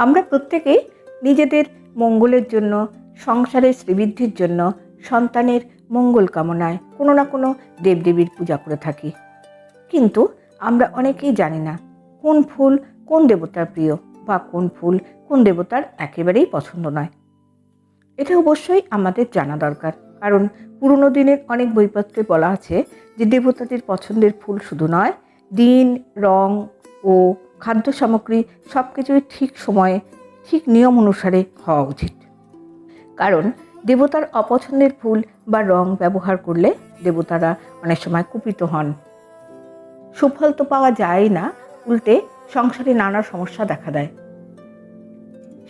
আমরা প্রত্যেকেই নিজেদের মঙ্গলের জন্য, সংসারের শ্রীবৃদ্ধির জন্য, সন্তানের মঙ্গল কামনায় কোনো না কোনো দেবদেবীর পূজা করে থাকি। কিন্তু আমরা অনেকেই জানি না কোন ফুল কোন দেবতার প্রিয় বা কোন ফুল কোন দেবতার একেবারেই পছন্দ নয়। এটা অবশ্যই আমাদের জানা দরকার। কারণ পুরনো দিনের অনেক বইপত্রে বলা আছে যে দেবতাদের পছন্দের ফুল শুধু নয়, দিন, রং ও খাদ্য সামগ্রী সব কিছুই ঠিক সময়ে, ঠিক নিয়ম অনুসারে হওয়া উচিত। কারণ দেবতার অপছন্দের ফুল বা রং ব্যবহার করলে দেবতারা অনেক সময় কুপিত হন। সুফল তো পাওয়া যায় না, উল্টে সংসারে নানা সমস্যা দেখা দেয়।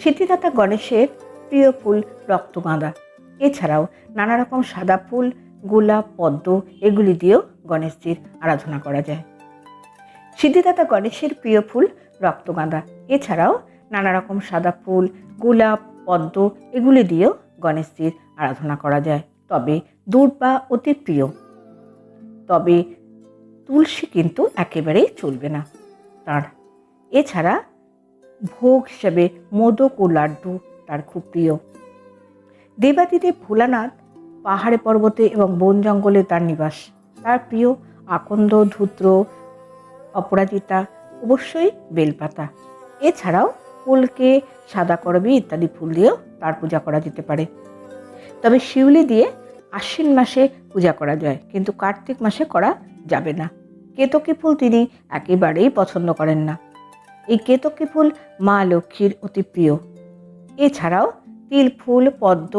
সিদ্ধিদাতা গণেশের প্রিয় ফুল রক্তগাঁদা এছাড়াও নানা রকম সাদা ফুল, গোলাপ, পদ্ম, এগুলি দিয়েও গণেশজির আরাধনা করা যায়। সিদ্ধিদাতা গণেশের প্রিয় ফুল রক্তগাঁদা। এছাড়াও নানা রকম সাদা ফুল, গোলাপ, পদ্ম এগুলি দিয়েও গণেশজির আরাধনা করা যায়। তবে দুধ বা অতি প্রিয়। তবে তুলসী কিন্তু একেবারেই চলবে না। তার এছাড়া ভোগ হিসেবে মোদক ও লাড্ডু তার খুব প্রিয়। দেবাদিদেব ভোলানাথ পাহাড়ে পর্বতে এবং বন জঙ্গলে তার নিবাস। তার প্রিয় আকন্দ, ধূত্র অপরাজিতা, অবশ্যই বেলপাতা। এছাড়াও ফুলকে, সাদা করবি ইত্যাদি ফুল দিয়েও তার পূজা করা যেতে পারে। তবে শিউলি দিয়ে আশ্বিন মাসে পূজা করা যায়, কিন্তু কার্তিক মাসে করা যাবে না। কেতকী ফুল তিনি একেবারেই পছন্দ করেন না। এই কেতকী ফুল মা লক্ষ্মীর অতি প্রিয়। এছাড়াও তিল ফুল, পদ্ম,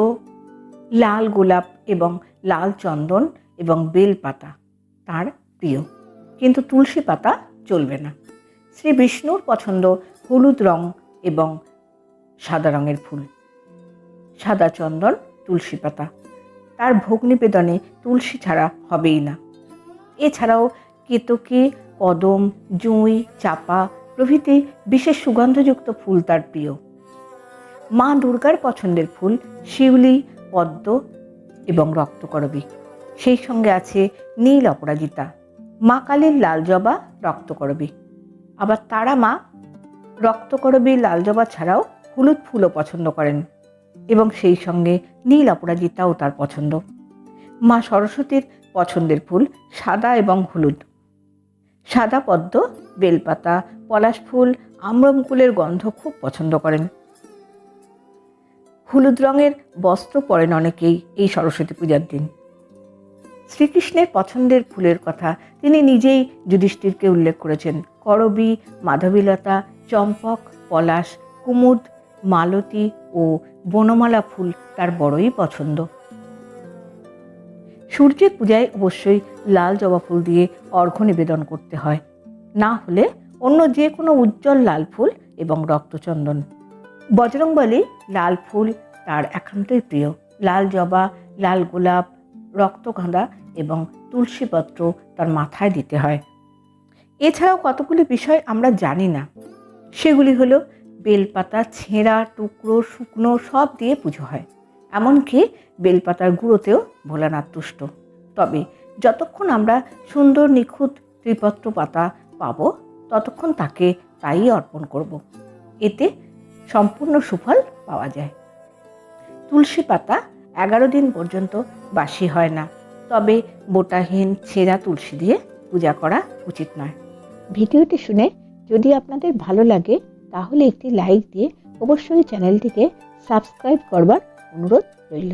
লাল গোলাপ এবং লাল চন্দন এবং বেল পাতা তার প্রিয়। কিন্তু তুলসী পাতা চলবে না। শ্রী বিষ্ণুর পছন্দ হলুদ রং এবং সাদা রঙের ফুল। সাদা চন্দন, তুলসী পাতা। তার ভোগ নিবেদনে তুলসী ছাড়া হবেই না। এছাড়াও কেতকী, কদম, জুঁই, চাপা প্রভৃতি বিশেষ সুগন্ধযুক্ত ফুল তার প্রিয়। মা দুর্গার পছন্দের ফুল শিউলি, পদ্ম এবং রক্তকরবী। সেই সঙ্গে আছে নীল অপরাজিতা। মা কালীর লাল জবা রক্তকরবী আবার তারা মা রক্তকরবী লাল জবা ছাড়াও হলুদ ফুলও পছন্দ করেন এবং সেই সঙ্গে নীল অপরাজিতাও তার পছন্দ। মা সরস্বতীর পছন্দের ফুল সাদা এবং হলুদ। সাদা পদ্ম, বেলপাতা, পলাশ ফুল আম্রমকুলের গন্ধ খুব পছন্দ করেন। হলুদ রঙের বস্ত্র পরেন অনেকেই এই সরস্বতী পূজার দিন। শ্রীকৃষ্ণের পছন্দের ফুলের কথা তিনি নিজেই যুধিষ্ঠিরকে উল্লেখ করেছেন। করবী, মাধবীলতা, চম্পক, পলাশ, কুমুদ, মালতী ও বনমালা ফুল তার বড়ই পছন্দ। সূর্যের পূজায় অবশ্যই লাল জবা ফুল দিয়ে অর্ঘ্য নিবেদন করতে হয়। না হলে অন্য যে কোনো উজ্জ্বল লাল ফুল এবং রক্তচন্দন। বজরংবলী লাল ফুল তার একান্তই প্রিয়। লাল জবা, লাল গোলাপ রক্তগাঁদা এবং তুলসীপত্র তার মাথায় দিতে হয়। এছাড়াও কতগুলি বিষয় আমরা জানি না। সেগুলি হলো বেলপাতা, ছেঁড়া, টুকরো, শুকনো সব দিয়ে পুজো হয়। এমনকি বেলপাতার গুঁড়োতেও ভোলানাথ তুষ্ট। তবে যতক্ষণ আমরা সুন্দর নিখুঁত ত্রিপত্র পাতা পাবো, ততক্ষণ তাকে তাই অর্পণ করব। এতে সম্পূর্ণ সুফল পাওয়া যায়। তুলসী পাতা এগারো দিন পর্যন্ত বাসি হয় না। তবে বোটাহীন ছেঁড়া তুলসী দিয়ে পূজা করা উচিত নয়। ভিডিওটি শুনে যদি আপনাদের ভালো লাগে, তাহলে একটি লাইক দিয়ে অবশ্যই চ্যানেলটিকে সাবস্ক্রাইব করবার অনুরোধ রইল।